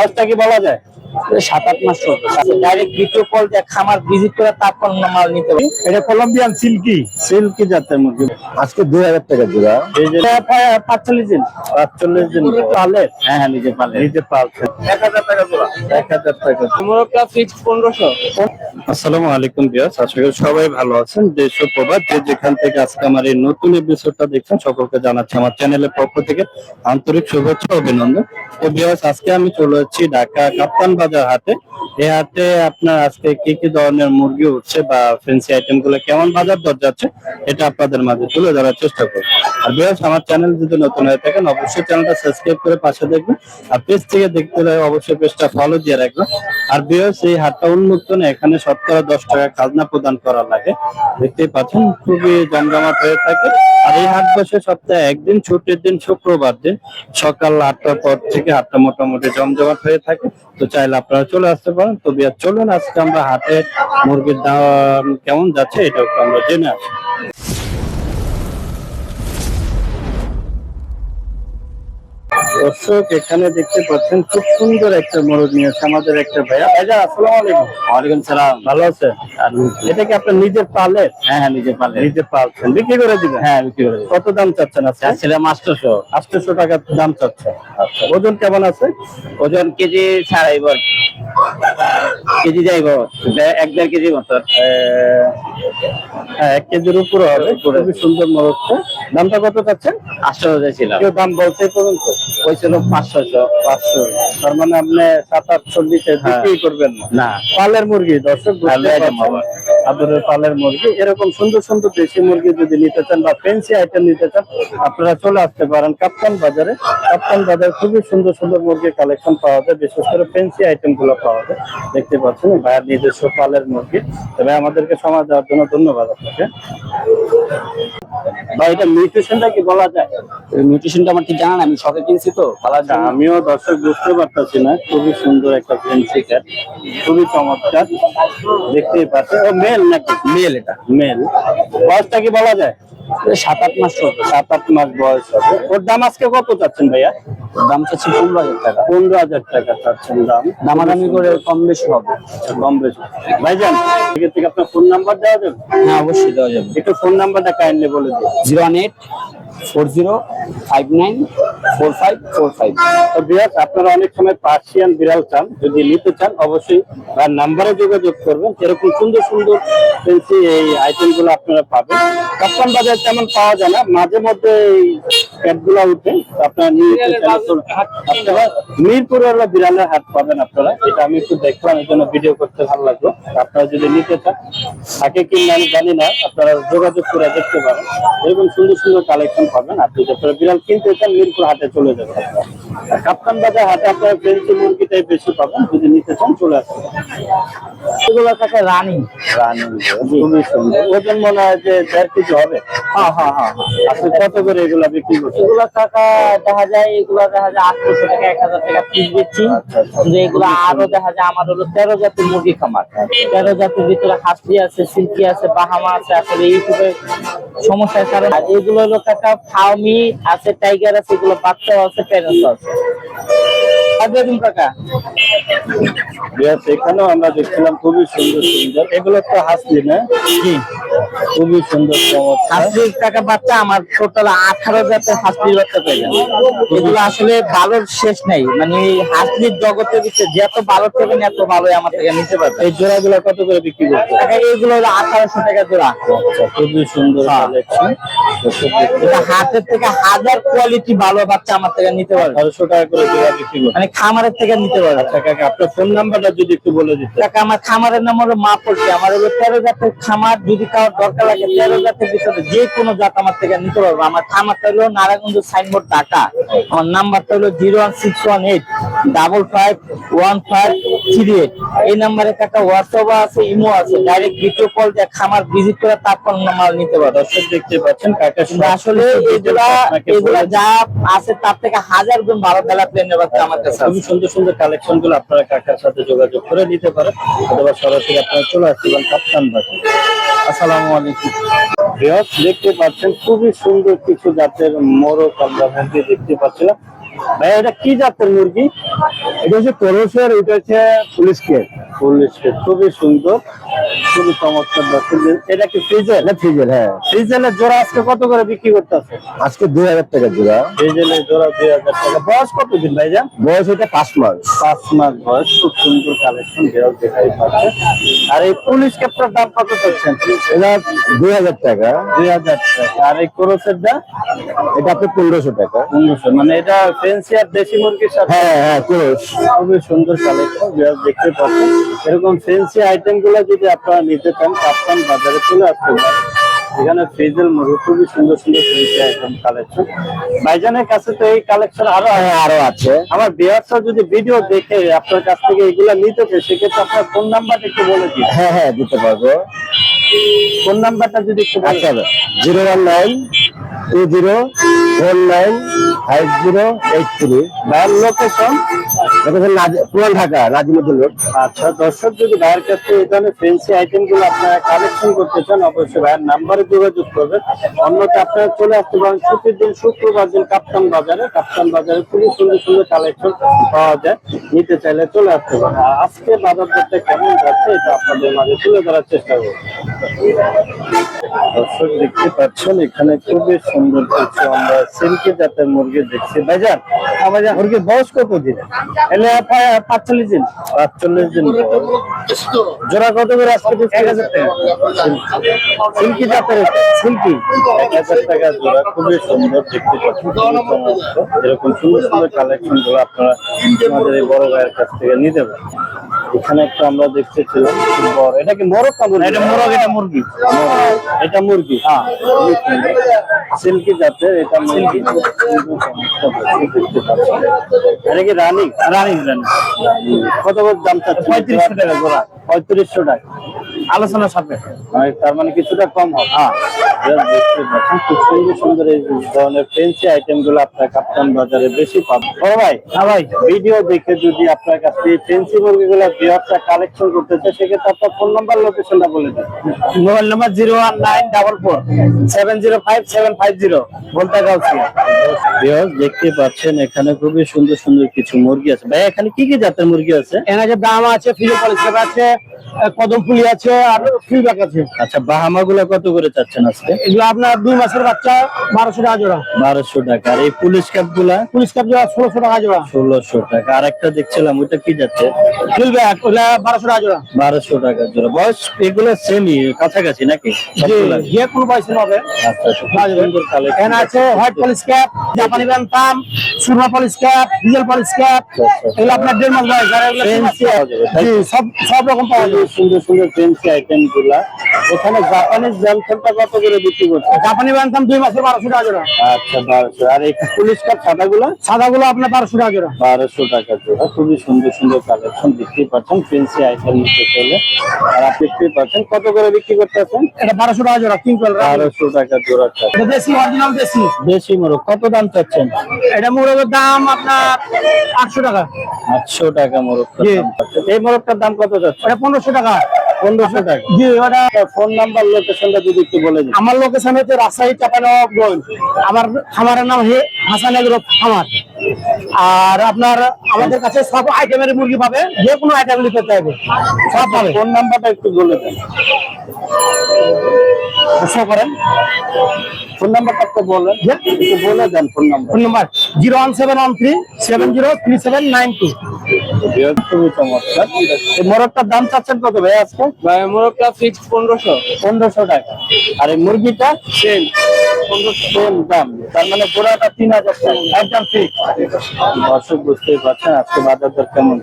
বয়সটা কি বলা যায়? সাত আট মাস ডাইরেক্ট ভিডিও কল দিয়ে খামার ভিজিট করে তারপর মাল নিতে পারবে। এটা কলম্বিয়ান সিল্কি সিল্কি জাতের মুরগি। আজকে দুই হাজার টাকা জোড়া। পাঁচচল্লিশ দিন। পাঁচচল্লিশ দিন। পালে হ্যাঁ হ্যাঁ নিজে পালে নিজে পালছে এক হাজার টাকা জোড়া। এক হাজার টাকা। মোরগটা ফিক্স পনেরোশো। আসসালামু আলাইকুম বিয়াস আশা করি সবাই ভালো আছেন। দেশ প্রবাদ যে যেখান থেকে আজকে আমার এই নতুন এপিসোডটা দেখছেন সকলকে জানাচ্ছি আমার চ্যানেলের পক্ষ থেকে আন্তরিক শুভেচ্ছা ও অভিনন্দন। তো বিয়াস আজকে আমি চলে যাচ্ছি ঢাকা কাপ্তান বাজার হাটে এই হাটে আপনার আজকে কি কি ধরনের মুরগি উঠছে বা ফেন্সি আইটেমগুলো কেমন বাজার দর যাচ্ছে, এটা আপনাদের মাঝে তুলে ধরার চেষ্টা করব। আর বিয়াস আমার চ্যানেল যদি নতুন হয়ে থাকেন, অবশ্যই চ্যানেলটা সাবস্ক্রাইব করে পাশে দেখবেন, আর পেজ থেকে দেখতে হলে অবশ্যই পেজটা ফলো দিয়ে রাখবেন। আর বিয়াস এই হাটটা উন্মুক্ত না এখানে শতকরা দশ টাকা খাজনা প্রদান করা লাগে। দেখতেই পাচ্ছেন, খুবই জমজমাট হয়ে থাকে। আর এই হাট বসে সপ্তাহে একদিন, ছুটির দিন, শুক্রবার দিন সকাল আটটার পর থেকে হাটটা মোটামুটি জমজমাট হয়ে থাকে। তো চাইলে আপনারা চলে আসতে পারেন। তো বিয়ার চলুন, আজকে আমরা হাটে মুরগির দাম কেমন যাচ্ছে, এটা একটু আমরা জেনে আসি। দর্শক এখানে দেখতে পাচ্ছেন খুব সুন্দর একটা মোরগ নিয়েছে আমাদের একটা ভাইয়া। ভাইয়া আসসালামু আলাইকুম। ওয়ালাইকুম সালাম। ভালো আছে? এটা কি আপনার নিজের পালে? হ্যাঁ হ্যাঁ নিজে পালে। নিজে পালছেন বিক্রি করে দিবেন? হ্যাঁ বিক্রি করে কত দাম চাচ্ছেন আজকে? চাচ্ছিলাম আটশোশো। আটশোশো টাকা দাম চাচ্ছে। আচ্ছা। ওজন কেমন আছে? ওজন কেজি ছাড়াইব আর কি। কেজি যাইব এক দেড় কেজি মতো। হ্যাঁ এক কেজির উপরে হবে। খুবই সুন্দর মোরগটা দামটা কত চাচ্ছেন? আটশো যাইছিলাম কেউ দাম বলতে পর্যন্ত ওই ছিল পাঁচশোশো পাঁচশো। তার মানে আপনি সাত আটশো দিতে বিক্রি করবেন না। পালের মুরগি দর্শক। আপনাদের পালের মুরগি। এরকম সুন্দর সুন্দর দেশি মুরগি যদি নিতে চান বা ফেন্সি আইটেম নিতে চান আপনারা চলে আসতে পারেন কাপ্তান বাজারে। কাপ্তান বাজারে খুবই সুন্দর সুন্দর মুরগির কালেকশন পাওয়া যায়। বিশেষ করে ফেন্সি আইটেমগুলো পাওয়া যায়। দেখতে পাচ্ছেন ভাইয়ের নিজস্ব পালের মুরগি। তবে আমাদেরকে সময় দেওয়ার জন্য ধন্যবাদ আপনাকে। বা এটা নিউট্রিশনটা কি বলা যায়? নিউট্রিশনটা আমার ঠিক জানা না আমি শখে কিনছি তো পালার আচ্ছা আমিও দর্শক বুঝতে পারতেছি না খুবই সুন্দর একটা ফেন্সি ক্যাট খুবই চমৎকার দেখতেই পাচ্ছি ও মেল নাকি? মেল এটা। মেল বয়সটা কি বলা যায়? সাত আট মাস সাত আট মাস বয়স হবে। ওর দাম আজকে কত চাচ্ছেন ভাইয়া? দাম চাচ্ছি পনেরো হাজার টাকা। পনেরো হাজার টাকা চাচ্ছেন দাম। দামাদামি করে কম বেশি হবে। আচ্ছা, কম বেশি। ভাইজান থেকে থেকে আপনার ফোন নাম্বার দেওয়া যাবে? হ্যাঁ অবশ্যই দেওয়া যাবে। একটু ফোন নাম্বারটা কাইন্ডলি বলে দিন। Zero one eight four zero five nine four five four five. তো বিরাট আপনারা অনেক সময় পার্সিয়ান বিড়াল চান, যদি নিতে চান, অবশ্যই তার নাম্বারে যোগাযোগ করবেন। এরকম সুন্দর সুন্দর এই আইটেমগুলো আপনারা পাবেন। কাপ্তান বাজার তেমন পাওয়া যায় না। মাঝে মধ্যে উঠে আপনারা বিড়ালের হাট পাবেন আপনারা। এটা আমি একটু দেখলাম এই জন্য ভিডিও করতে ভালো লাগল। আপনারা যদি নিতে চান থাকে কি আমি জানি না আপনারা যোগাযোগ করে দেখতে পারেন। এরকম সুন্দর সুন্দর কালেকশন পাবেন। আপনারা বিড়াল কিনতে চান মিরপুর হাটে চলে যাবেন আপনারা। কাপ্তান বাজার হাটে আপনারা ফেন্সি মুরগিটাই বেশি পাবেন। যদি নিতে চান চলে আসবেন। এগুলো থাকে রানিং। রানিং খুবই সুন্দর। ওজন মনে হয় যে দেড় কেজি হবে। হ্যাঁ হ্যাঁ হ্যাঁ। আপনি কত করে এগুলা বিক্রি এগুলো টাকা দেখা যায় এগুলো দেখা যায় টাকা এক হাজার টাকা পিস দিচ্ছি। কিন্তু এগুলো আরও দেখা যায় আমার হলো তেরো জাতের মুরগি খামার। তেরো জাতের ভিতরে হাসি আছে সিল্কি আছে বাহামা আছে আসলে ইউটিউবে সমস্যার কারণে। আর এগুলো হলো টাকা ফার্মি আছে টাইগার আছে এগুলো বাচ্চাও আছে প্যারেন্টস এখানেও আমরা দেখছিলাম খুবই সুন্দর সুন্দর। এগুলো তো হাসলি না? জি। খুবই সুন্দর চমৎকার টাকা বাচ্চা আমার টোটাল আঠারো জাতের হাসলির বাচ্চা পেয়ে যাবে। এগুলো আসলে ভালোর শেষ নেই। মানে এই হাসলির জগতের যত ভালো থেকে এত ভালোই আমার থেকে নিতে পারবে। এই জোড়াগুলো কত করে বিক্রি এইগুলো হলো আঠারোশো টাকা জোড়া। আচ্ছা খুবই সুন্দর হ্যাঁ। এটা হাতের থেকে হাজার কোয়ালিটি ভালো বাচ্চা আমার থেকে নিতে পারবে। আঠারোশো টাকা করে জোড়া বিক্রি করছে মানে খামারের থেকে নিতে পারবে। আচ্ছা কাকা আপনার ফোন নাম্বারটা যদি একটু বলে দিতে টাকা আমার খামারের নাম হলো মা পড়ছে আমার হলো তেরো জাতের খামার যদি কারোর দরকার লাগে তেরো জাতের ভিতরে যে কোনো জাত আমার থেকে নিতে পারব। আমার খামারটা হলো নারায়ণগঞ্জ সাইনবোর্ড ঢাকা। আমার নাম্বারটা হলো zero one six one eight double five one five three eight এই নাম্বারে টাকা হোয়াটসঅ্যাপ আছে ইমো আছে। ডাইরেক্ট ভিডিও কল দিয়ে খামার ভিজিট করে তারপর মাল নিতে পারব। দর্শক দেখতে পাচ্ছেন আসলে এগুলা এগুলা যা আছে তার থেকে হাজার গুণ ভালো বেলা প্লেনের বাচ্চা আমার কাছে খুবই সুন্দর সুন্দর কালেকশনগুলো আপনারা কাকার সাথে যোগাযোগ করে নিতে পারেন। অথবা সরাসরি আপনারা চলে আসতে পারেন কাপ্তান বাজার আসসালামু দেখতে পাচ্ছেন খুবই সুন্দর কিছু জাতের মোরগ আমরা দেখতে পাচ্ছিলাম। ভাই এটা কি জাতের মুরগি? এটা হচ্ছে করসের এটা হচ্ছে পুলিশ কেট। পুলিশকে খুবই সুন্দর। খুবই চমৎকার এটা কি ফ্রিজের? এটা ফ্রিজের হ্যাঁ। ফ্রিজের জোড়া আজকে কত করে বিক্রি করতেছে? আজকে দুই হাজার টাকা জোড়া। ফ্রিজের জোড়া দুই হাজার টাকা। বয়স কতদিন ভাইজান? বয়স এটা পাঁচ মাস। পাঁচ মাস বয়স খুব সুন্দর কালেকশন বেরো দেখাই পাচ্ছে। আর এই পুলিশ ক্যাপটার দাম কত করছেন এটা দুই হাজার টাকা। দুই হাজার টাকা। আর এই ক্রোসের দাম? এটা আপনার পনেরোশো টাকা। পনেরোশো। মানে এটা ফেন্সি আর দেশি মুরগির সাথে? হ্যাঁ হ্যাঁ ক্রোশ খুবই সুন্দর কালেকশন দেখতে পাচ্ছেন। এরকম ফেন্সি আইটেমগুলো যদি আপনারা নিতে চান কাপ্তান বাজারে চলে আসতে পারেন। এখানে ফ্রিজেল মুরগি খুবই সুন্দর সুন্দর ফেন্সি আইটেম কালেকশন ভাইজানের কাছে তো এই কালেকশন আরও হ্যাঁ আরও আছে। আমার বিয়ারটা যদি ভিডিও দেখে আপনার কাছ থেকে এগুলা নিতে চায় সেক্ষেত্রে আপনার ফোন নাম্বারটা একটু বলে দিন। হ্যাঁ হ্যাঁ দিতে পারব। ফোন নাম্বারটা যদি একটু আচ্ছা zero one nine two zero four nine five zero eight three. ভাইয়ের লোকেশন পুরান ঢাকা নাজিমুদ্দিন রোড। আচ্ছা দর্শক যদি ভাইয়ের কাছ থেকে এই ধরনের ফেন্সি আইটেমগুলো আপনারা কালেকশন করতে চান অবশ্যই ভাইয়ের নাম্বারে যোগাযোগ করবেন। অন্যটা আপনারা চলে আসতে পারেন ছুটির দিন শুক্রবার দিন কাপ্তান বাজারে। কাপ্তান বাজারে খুবই সুন্দর সুন্দর কালেকশন পাওয়া যায়। নিতে চাইলে চলে আসতে পারেন। আজকে বাজার দরটা কেমন যাচ্ছে এটা আপনাদের মাঝে তুলে ধরার চেষ্টা করব। দর্শক দেখতে পাচ্ছেন এখানে খুবই সুন্দর কিছু আমরা সিল্কি জাতের মুরগি দেখছি। ভাইজান আমার মুরগির বয়স কত দিন? এলে পাঁচচল্লিশ দিন। পাঁচচল্লিশ দিন জোড়া কত করে আজকে এক হাজার টাকা। সিল্কি জাতের সিল্কি। এক হাজার টাকা জোড়া খুবই সুন্দর দেখতে পাচ্ছেন এরকম সুন্দর সুন্দর কালেকশনগুলো আপনারা আমাদের এই বড় ভাইয়ের কাছ থেকে নিতে পারেন। এখানে একটা আমরা দেখতেছিলাম বড় এটা কি মোরগ না মুরগি? এটা মোরগ এটা মুরগি। এটা মুরগি হ্যাঁ। সিল্কি জাতের এটা মুরগি। এটা কি রানিং? Running running. কত করে দাম চাচ্ছে পঁয়ত্রিশশো টাকা জোড়া। পঁয়ত্রিশশো টাকা। আলোচনার সাথে তার মানে কিছুটা কম হবে। হ্যাঁ। খুব সুন্দর সুন্দর এই ধরনের ফেন্সি আইটেম আপনার কাপ্তান বাজারে বেশি পাবেন ও ভাই হ্যাঁ ভাই ভিডিও দেখে যদি আপনার কাছে ফেন্সি মুরগি গুলো কালেকশন করতে চায় সেক্ষেত্রে আপনার ফোন নাম্বার লোকেশনটা বলে দেন mobile number zero one nine double four seven zero five seven five zero বলতে গাউছিয়া দেখতে পাচ্ছেন এখানে খুবই সুন্দর সুন্দর কিছু মুরগি আছে ভাই এখানে কি কি জাতের মুরগি আছে এখানে যে দাম আছে ফিজো আছে আহ, কদম ফুলি আছে আর ফিডব্যাক আছে আচ্ছা বাহামা গুলা কত করে চাচ্ছেন আজকে এগুলো আপনার দুই মাসের বাচ্চা বারোশো টাকা জোড়া। বারোশো টাকা। আর এই পুলিশ ক্যাপগুলা? পুলিশ কাপ জোড়া ষোলোশো টাকা জোড়া। ষোলোশো টাকা। আর একটা দেখছিলাম ওইটা কি যাচ্ছে? ফিডব্যাক ওগুলা বারোশো টাকা জোড়া। বারোশো টাকা জোড়া। বয়স এগুলো সেমই কাছাকাছি নাকি? যে কোনো পয়সা হবে। আচ্ছা আচ্ছা, এখানে আছে হোয়াইট পলিশ ক্যাপ জাপানি bantam Surma polish cap diesel polish cap এগুলো আপনার দেড় মাস বয়স? সব সব রকম পাওয়া যাবে। সুন্দর সুন্দর আইটেমগুলা। এখানে জাপানিজ কত করে বিক্রি করছে। জাপানি ব্যান্তাম দুই মাসের বারোশো টাকা জোড়া। আচ্ছা বারোশো। আর এই পুলিশ কাপ সাদা সাদাগুলো আপনার বারোশো টাকা জোড়া। বারোশো টাকা জোড়া। খুবই সুন্দর সুন্দর কালেকশন বিক্রি পাচ্ছেন ফেন্সি আইটেম নিতে চলে আর আপনি বিক্রি পাচ্ছেন কত করে বিক্রি করতেছেন এটা বারোশো টাকা জোড়া কিং কোয়ালিটি বারোশো টাকা জোড়া এটা দেশি অরিজিনাল দেশি। দেশি মোরগ কত দাম চাচ্ছেন? এটা মুরগের দাম আপনার আটশো টাকা। আটশো টাকা মোরগ এই মোরগটার দাম কত যাচ্ছে এটা পনেরোশো টাকা। পনেরোশো টাকা। জি ওটা ফোন নাম্বার লোকেশনটা যদি একটু বলে দিন। আমার লোকেশন হচ্ছে রাজশাহী চাপানগঞ্জ আমার খামারের নাম হে হাসান এগ্রো খামার। আর আপনার আমাদের কাছে সব আইটেমের মুরগি পাবে যে কোনো আইটেম নিতে চাইবে। সব পাবে। ফোন নাম্বারটা একটু বলে দেন। শো করেন। ফোন নাম্বারটা একটু বলেন। একটু বলে দেন phone number. Phone number zero one seven one three seven zero three seven nine two. খুবই চমৎকার এই মোরগটার দাম চাচ্ছেন কত ভাই আজকে? মোরগটা ফিক্স পনেরোশো। পনেরোশো টাকা। আর এই মুরগিটা? সেম সেম দাম। তার মানে পুরাটা তিন হাজার টাকা একদম ঠিক দর্শক বুঝতেই পারছেন আজকে বাজার দর কেমন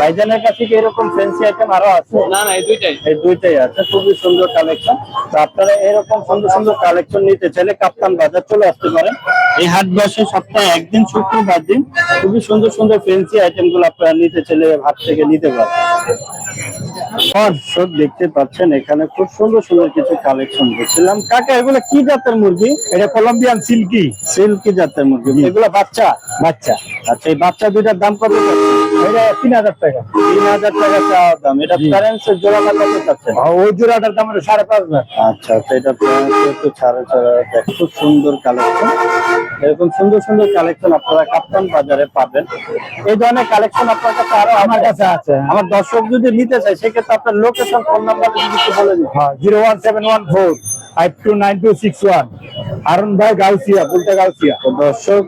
ভাইজানের কাছে কি এরকম ফ্যান্সি আইটেম আরও আছে? না না এই দুইটাই। এই দুইটাই আছে খুবই সুন্দর কালেকশন তো আপনারা এরকম সুন্দর সুন্দর কালেকশন নিতে চাইলে কাপ্তান বাজার চলে আসতে পারেন। এই হাট বসে সপ্তাহে একদিন শুক্রবার দিন খুবই সুন্দর সুন্দর ফেন্সি আইটেমগুলো আপনারা নিতে চাইলে ভাত থেকে নিতে পারে। সব দেখতে পাচ্ছেন এখানে খুব সুন্দর সুন্দর কিছু কালেকশন করছিলাম কাকা এগুলো কি জাতের মুরগি? এটা কলম্বিয়ান সিল্কি সিল্কি জাতের মুরগি। এগুলো বাচ্চা? বাচ্চা। আচ্ছা এই বাচ্চা দুইটার দাম কত এটা তিন হাজার টাকা। তিন হাজার টাকা দাম। এটা জি। প্যারেন্টসের জোড়াটা কত চাচ্ছেন? ওই জোড়াটার দাম হলো সাড়ে পাঁচ হাজার। আচ্ছা এটা ছাড়া দেখ খুব সুন্দর কালেকশন এরকম সুন্দর সুন্দর কালেকশন আপনারা কাপ্তান বাজারে পাবেন। এই ধরনের কালেকশন আপনার কাছে আরও আমার কাছে আছে। আমার দর্শক যদি নিতে চায় সেক্ষেত্রে আপনার লোকেশন ফোন নাম্বার যদি একটু বলে দিন। হ্যাঁ zero one seven one four. Five two nine two six one Arun ভাই গাউসিয়া বুলটা গাউসিয়া দর্শক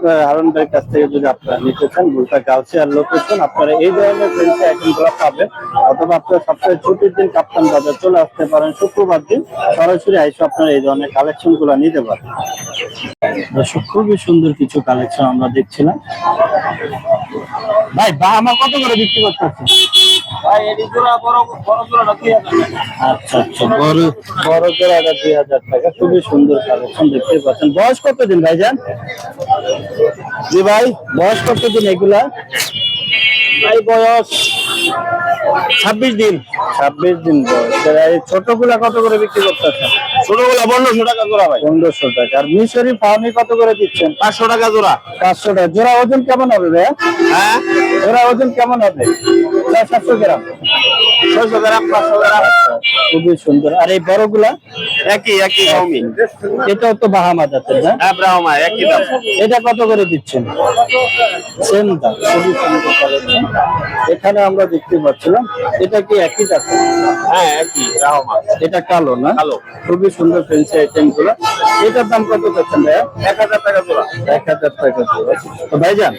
ভাইয়ের কাছ থেকে যদি আপনারা নিতে চান লোকেশন আপনারা এই ধরনের ফ্রেন্সি আইটেম পাবেন। অথবা আপনারা সপ্তাহে ছুটির দিন কাপ্তান বাজার চলে আসতে পারেন। শুক্রবার দিন সরাসরি আইসে আপনারা এই ধরনের কালেকশনগুলো নিতে পারেন। দর্শক খুবই সুন্দর কিছু কালেকশন আমরা দেখছিলাম। ভাই বা আমার কত করে বিক্রি করতেছে আচ্ছা আচ্ছা বড় বড় দুই হাজার টাকা খুবই সুন্দর কালেকশন দেখতে পাচ্ছেন। বয়স কতদিন ভাইজান? জি ভাই বয়স কতদিন এগুলা? ভাই বয়স ছাব্বিশ দিন। ছাব্বিশ দিন আর এই কত করে বিক্রি করতেছেন ছোটগুলা পনেরোশো টাকা জোড়া ভাই। পনেরোশো টাকা। আর মিশরি ফার্মি কত করে দিচ্ছেন? পাঁচশো টাকা জোড়া। পাঁচশো টাকা। জোড়া ওজন কেমন হবে ভাইয়া? হ্যাঁ? জোড়া ওজন কেমন হবে? সাতশো গ্রাম। ছয়শো গ্রাম পাঁচশো গ্রাম। খুবই সুন্দর। আর এই বড়গুলা একই একই এটাও তো বাহামা জাতের না? হ্যাঁ ব্রাহ্মা একই দাম। এটা কত করে দিচ্ছেন? সেম দাম খুবই সুন্দর কালেকশন এখানে আমরা দেখতে পাচ্ছিলাম এটা কি একই জাতের হ্যাঁ একই ব্রাহ্মা এটা কালো না? কালো। খুবই সুন্দর ফেন্সি আইটেমগুলো। এটার দাম কত যাচ্ছেন ভাইয়া? এক হাজার টাকা জোড়া। এক হাজার টাকা জোড়া। তো ভাইজান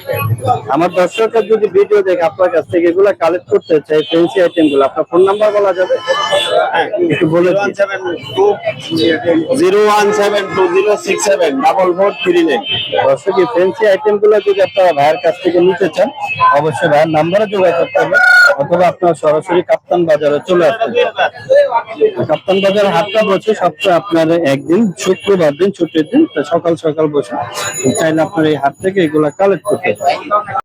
আমার দর্শকের যদি ভিডিও দেখে আপনার কাছ থেকে এগুলা কালেক্ট করতে চাই ফেন্সি আইটেমগুলো আপনার ফোন নাম্বার বলা যাবে? একটু বলে zero one seven two zero six seven double four three nine দর্শক এই ফেন্সি আইটেম যদি আপনারা ভাইয়ের কাছ থেকে নিতে চান অবশ্যই ভাইয়ের নাম্বারে যোগাযোগ অথবা আপনার সরাসরি কাপ্তান বাজারে চলে কাপ্তান বাজার হাটটা বসে সপ্তাহে আপনার একদিন শুক্রবার দিন ছুটির দিন সকাল সকাল বসে চাইলে আপনার এই হাট থেকে এগুলা কালেক্ট করতে পারেন।